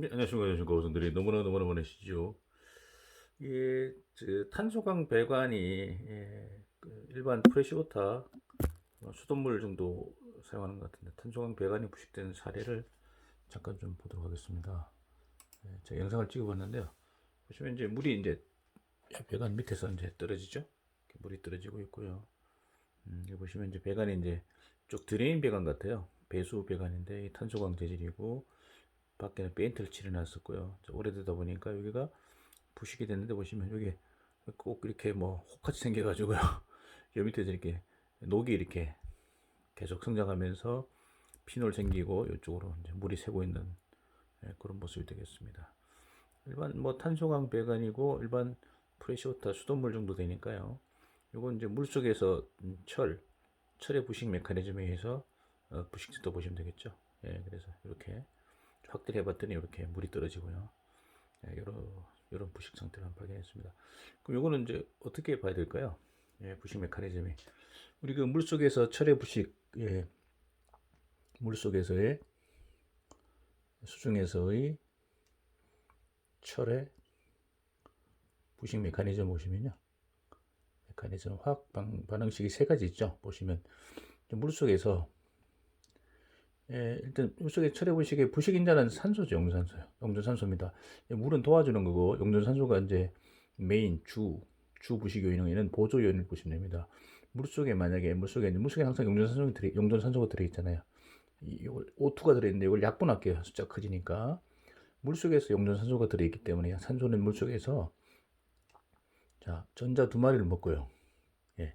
네, 안녕하십니까. 안녕하십니까. 오선들이 너무나 너무나. 이게, 저, 탄소강 배관이, 예, 그 일반 프레시워터 어, 수돗물 정도 사용하는 것 같은데, 탄소강 배관이 부식된 사례를 잠깐 좀 보도록 하겠습니다. 예, 제가 영상을 찍어봤는데요. 보시면 이제 물이 이제 배관 밑에서 이제 떨어지죠. 물이 떨어지고 있고요. 음, 여기 보시면 이제 배관이 이제 쭉 드레인 배관 같아요. 배수 배관인데, 이 탄소강 재질이고, 밖에는 페인트를 칠해놨었고요. 저 오래되다 보니까 여기가 부식이 됐는데 보시면 여기 꼭 이렇게 뭐 혹같이 생겨가지고요. 여 밑에서 이렇게 녹이 이렇게 계속 성장하면서 피놀 생기고 이쪽으로 이제 물이 새고 있는 예, 그런 모습이 되겠습니다. 일반 뭐 탄소강 배관이고 일반 프레시워터 수돗물 정도 되니까요. 이건 이제 물 속에서 음, 철 철의 부식 메커니즘에 의해서 어, 부식됐다 보시면 되겠죠. 예, 그래서 이렇게 확대를 해봤더니 이렇게 물이 떨어지고요. 예, 이런 이런 부식 상태를 한번 발견했습니다. 그럼 이거는 이제 어떻게 봐야 될까요? 예, 부식 메커니즘이 우리 그 물 속에서 철의 부식, 예, 물 속에서의 수중에서의 철의 부식 메커니즘 보시면요. 메커니즘 화학 반- 반응식이 세 가지 있죠. 보시면 물 속에서 예, 일단 물속에 철의 부식의 부식인자는 산소죠, 용존산소요. 용존산소입니다. 예, 물은 도와주는 거고 용존산소가 이제 메인 주, 주 부식 요인은 보조 요인을 보시면 됩니다. 물속에 만약에 물속에 물속에 항상 용존산소가 들어 용존산소가 들어 있잖아요. 이걸 O2가 들어 있는데 이걸 약분할게요. 숫자 커지니까 물속에서 용존산소가 들어 있기 때문에 산소는 물속에서 자 전자 두 마리를 먹고요. 예,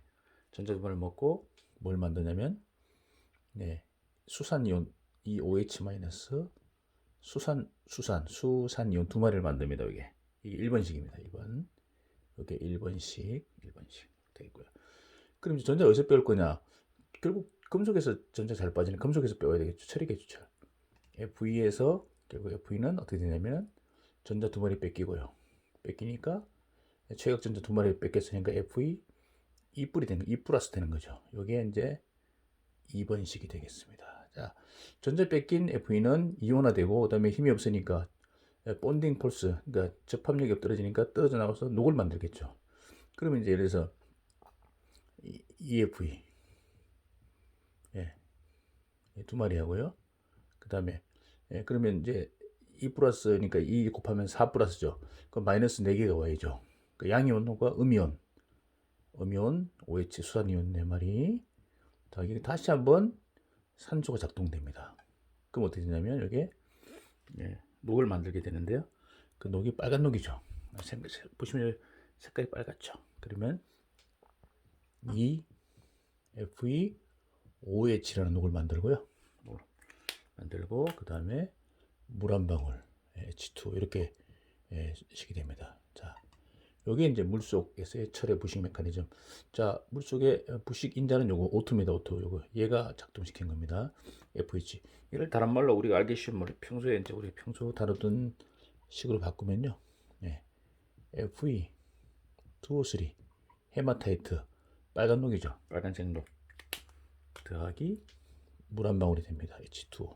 전자 두 마리를 먹고 뭘 만드냐면 네. 수산이온 이 OH 마이너스 수산 수산 수산이온 두 마리를 만듭니다. 이게 이게 1번식입니다. 1번 이게 1번식 1번식 되겠고요. 그럼 이제 전자 어디서 빼올 거냐? 결국 금속에서 전자 잘 빠지는 금속에서 빼와야 되겠죠. 철이겠죠. 철. FE에서 결국 FE는 어떻게 되냐면 전자 두 마리 뺏기고요. 뺏기니까 최각 전자 두 마리 뺏겼으니까 FE 2뿔이 되는 2 플러스 되는 거죠. 이게 이제 2번식이 되겠습니다. 자, 전자 뺏긴 FE는 이온화되고 그다음에 힘이 없으니까 본딩 폴스, 그러니까 접합력이 떨어지니까 떨어져 나와서 녹을 만들겠죠. 그러면 이제 예를 들어서 EFE 예, 두 마리 하고요. 그 다음에 예, 그러면 이제 2 플러스니까 2 곱하면 4 플러스죠. 그 마이너스 4개가 와야죠. 그 양이온과 음이온, 음이온, OH 수산이온 4마리 자, 이게 다시 한번 산소가 작동됩니다. 그럼 어떻게 되냐면 여기에 예, 녹을 만들게 되는데요. 그 녹이 빨간 녹이죠. 보시면 색깔이 빨갛죠. 그러면 이 FE OH라는 녹을 만들고요. 녹을 만들고 그 다음에 물 한 방울 H2 이렇게 예, 식이 됩니다. 자, 여기 이제 물속에서의 철의 부식 메커니즘. 자, 물속의 부식 인자는 요거 O2입니다. O2. 요거 얘가 작동시킨 겁니다. FH. 이를 다른 말로 우리가 알기 쉬운 말로 평소에 이제 우리 평소 다루던 식으로 바꾸면요. 예. FE 2, 3 헤마타이트 빨간 녹이죠. 빨간색 녹 더하기 물 한 방울이 됩니다. H2O.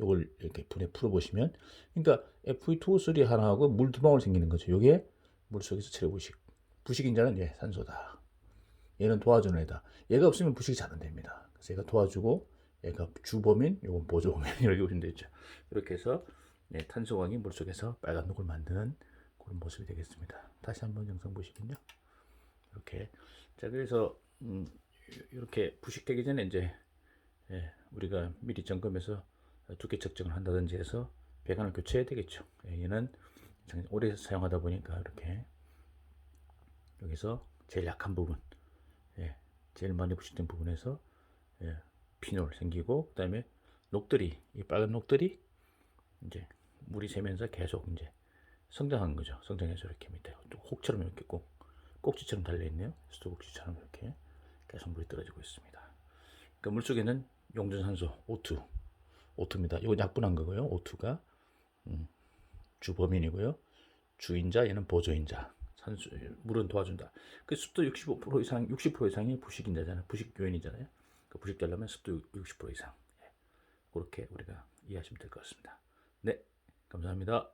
요걸 이렇게 분해 풀어 보시면 그러니까 FE2, 3 하나하고 물 두 방울 생기는 거죠. 요게 물속에서 체류 부식. 부식인자는 얘 산소다. 얘는 도와주는 애다. 얘가 없으면 부식이 잘 안 됩니다. 그래서 얘가 도와주고 얘가 주범인, 요건 보조범인 이렇게 보시면 되죠. 이렇게 해서 네, 탄소광이 물속에서 빨간 녹을 만드는 그런 모습이 되겠습니다. 다시 한번 영상 보시면요. 이렇게 자 그래서 음, 이렇게 부식되기 전에 이제 예, 우리가 미리 점검해서 두께 측정을 한다든지 해서 배관을 교체해야 되겠죠. 예, 얘는 오래 사용하다 보니까 이렇게 여기서 제일 약한 부분, 예, 제일 많이 부식된 부분에서 예, 피놀 생기고 그 다음에 녹들이 이 빨간 녹들이 이제 물이 새면서 계속 이제 성장한 거죠. 성장해서 이렇게 밑에 혹처럼 이렇게 꼭 꼭지처럼 달려 있네요. 수도꼭지처럼 이렇게 계속 물이 떨어지고 있습니다. 그러니까 물 속에는 용존산소 O2, O2입니다. 이건 약분한 거고요. O2가 음, 주범인이고요. 주인자 얘는 보조인자. 산수 물은 도와준다. 그 습도 65% 이상, 60% 이상이 부식인자잖아요. 부식 요인이잖아요. 그 부식 되려면 습도 60% 이상. 예. 그렇게 우리가 이해하시면 될 것 같습니다. 네. 감사합니다.